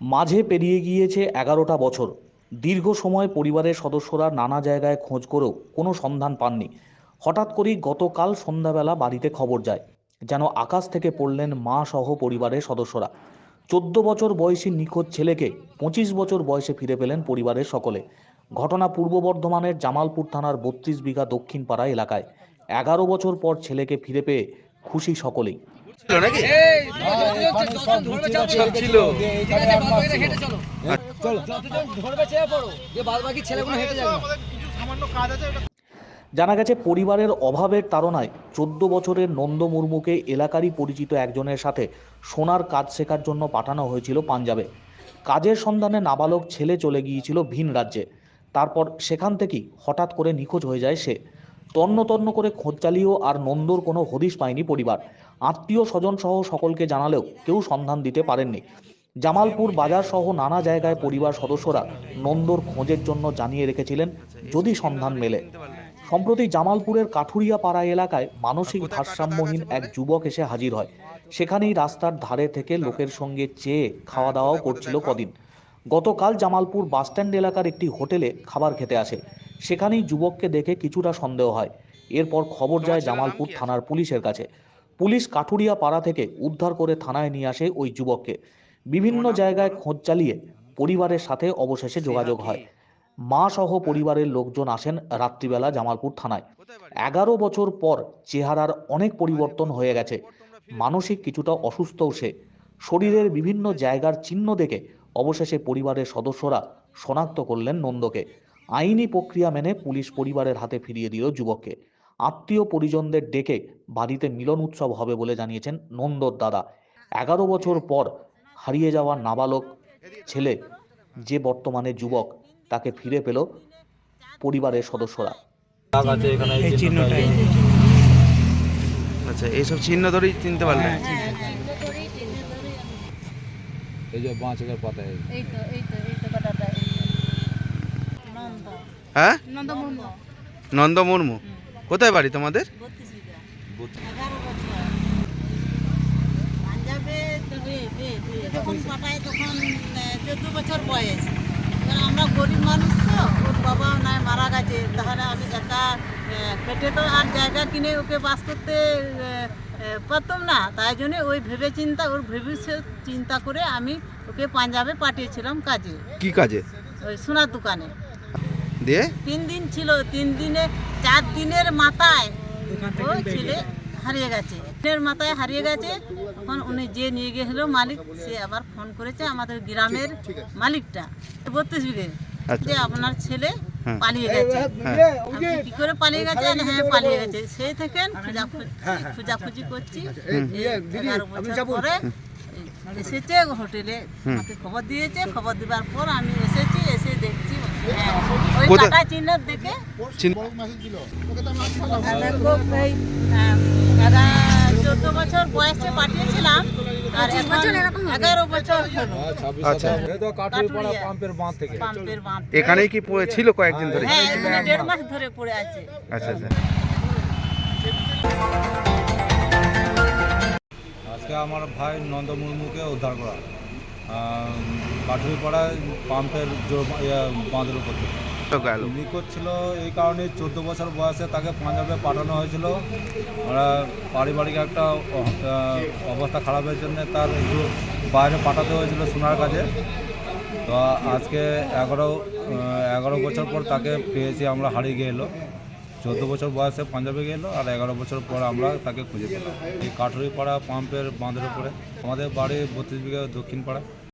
মাঝে পেরিয়ে গিয়েছে এগারোটা বছর। দীর্ঘ সময় পরিবারের সদস্যরা নানা জায়গায় খোঁজ করেও কোনো সন্ধান পাননি। হঠাৎ করেই গতকাল সন্ধ্যাবেলা বাড়িতে খবর যায়, যেন আকাশ থেকে পড়লেন মা সহ পরিবারের সদস্যরা। চোদ্দ বছর বয়সী নিখোঁজ ছেলেকে পঁচিশ বছর বয়সে ফিরে পেলেন পরিবারের সকলে। ঘটনা পূর্ব বর্ধমানের জামালপুর থানার বত্রিশ বিঘা দক্ষিণ পাড়া এলাকায়। এগারো বছর পর ছেলেকে ফিরে পেয়ে খুশি সকলেই। ছিল নাকি? সব ছিল। জানা গেছে পরিবারের অভাবের তাড়নায় চোদ্দ বছরের নন্দ মুর্মুকে এলাকারই পরিচিত একজনের সাথে সোনার কাজ শেখার জন্য পাঠানো হয়েছিল পাঞ্জাবে। কাজের সন্ধানে নাবালক ছেলে চলে গিয়েছিল ভিন রাজ্যে। তারপর সেখান থেকেই হঠাৎ করে নিখোঁজ হয়ে যায় সে। তন্ন তন্ন করে খোঁজ চালিয়েও আর নন্দর কোনো হদিশ পায়নি পরিবার। আত্মীয় স্বজন সহ সকলকে জানালেও কেউ সন্ধান দিতে পারেননি। জামালপুর বাজার সহ নানা জায়গায় পরিবার সদস্যরা নন্দর খোঁজের জন্য জানিয়ে রেখেছিলেন, যদি সন্ধান মেলে। সম্প্রতি জামালপুরের কাঠুরিয়া পাড়া এলাকায় মানসিক ভারসাম্যহীন এক যুবক এসে হাজির হয়। সেখানেই রাস্তার ধারে থেকে লোকের সঙ্গে চেয়ে খাওয়া দাওয়াও করছিল কদিন। গতকাল জামালপুর বাসস্ট্যান্ড এলাকার একটি হোটেলে খাবার খেতে আসে। সেখানেই যুবককে দেখে কিছুটা সন্দেহ হয়। এরপর খবর যায় জামালপুর থানার পুলিশের কাছে। পুলিশ কাঠুরিয়া পাড়া থেকে উদ্ধার করে থানায় নিয়ে আসে ওই যুবককে। বিভিন্ন জায়গায় খোঁজ চালিয়ে পরিবারের সাথে অবশেষে যোগাযোগ হয়। মা সহ পরিবারের লোকজন আসেন রাত্রিবেলা জামালপুর থানায়। এগারো বছর পর চেহারার অনেক পরিবর্তন হয়ে গেছে। মানসিক কিছুটা অসুস্থও সে। শরীরের বিভিন্ন জায়গার চিহ্ন দেখে অবশেষে পরিবারের সদস্যরা শনাক্ত করলেন নন্দকে। আইনি প্রক্রিয়া মেনে পুলিশ পরিবারের হাতে ফিরিয়ে দিল যুবককে। আত্মীয় পরিজনদের ডেকে বাড়িতে মিলন উৎসব হবে বলে জানিয়েছেন নন্দর দাদা। এগারো বছর পর হারিয়ে যাওয়া নাবালক ছেলে যে বর্তমানে যুবক তাকে ফিরে পেল পরিবারের সদস্যরা। আচ্ছা এইসব চিহ্ন ধরেই চিনতে পারলেন? এই যে পাঁচ হাজার পাতায় এই। তো এই তো এই তো কটাটা নন্দ হ্যাঁ? নন্দ মুর্মু। কোথায় বাড়ি তোমাদের? যখন তখন বছর বয়স আমরা গরিব মানুষ তো ওর বাবা নাই মারা গেছে তাহলে আমি তো আর জায়গা কিনে ওকে বাস করতে পারতাম না তাই জন্য ওই ভেবে চিন্তা ওর ভবিষ্যৎ চিন্তা করে আমি ওকে পাঞ্জাবে পাঠিয়েছিলাম কাজে কি কাজে? ওই সোনার দোকানে দিয়ে? তিন দিন ছিল তিন দিনে চার দিনের মাথায় ও ছেলে হারিয়ে গেছে। দিনের মাথায় হারিয়ে গেছে তখন উনি যে নিয়ে গেছিল মালিক সে আবার ফোন করেছে আমাদের গ্রামের মালিকটা। বত্রিশ বিঘে আচ্ছা। যে আপনার ছেলে হ্যাঁ। পালিয়ে গেছে। হ্যাঁ আমি কি করে পালিয়ে গেছে? হ্যাঁ পালিয়ে গেছে। সেই থেকে খোঁজাখুঁজি খোঁজাখুঁজি করছি। এই এগারো বছর পরে এসেছে হোটেলে আমাকে খবর দিয়েছে খবর দেওয়ার পর আমি এসেছি এসে দেখছি হ্যাঁ, ওই কোথায়? চিহ্ন দেখে এগা- চোদ্দ বছর বয়সে পাঠিয়েছিলাম আর এখন এগারো বছর আচ্ছা এই তো কাঠুরি পাড়া কাঠুরিয়া। পাম্পের বাঁধ থেকে। পাম্পের বাঁধ এখানেই কি পড়ে ছিল কয়েকদিন ধরে? হ্যাঁ এখানে দেড় মাস ধরে পড়ে আছে। আচ্ছা আচ্ছা। আজকে আমার ভাই নন্দ মুর্মুকে উদ্ধার করা। কাঠুরি পাড়ায় পাম্পের বাঁধের উপর নিখোঁজ ছিল এই কারণে চোদ্দ বছর বয়সে তাকে পাঞ্জাবে পাঠানো হয়েছিল। আমরা পারিবারিক একটা অবস্থা খারাপের জন্য তার একটু বাইরে পাঠাতে হয়েছিল সোনার কাজে তো আজকে এগারো এগারো বছর পর তাকে পেয়েছি আমরা হারিয়ে গেলো চোদ্দ বছর বয়সে পাঞ্জাবে গেল আর এগারো বছর পর আমরা তাকে খুঁজে পেলাম। এই কাঠুরি পাড়া পাম্পের বাঁধের উপরে। আমাদের বাড়ি বত্রিশ বিঘা দক্ষিণ পাড়া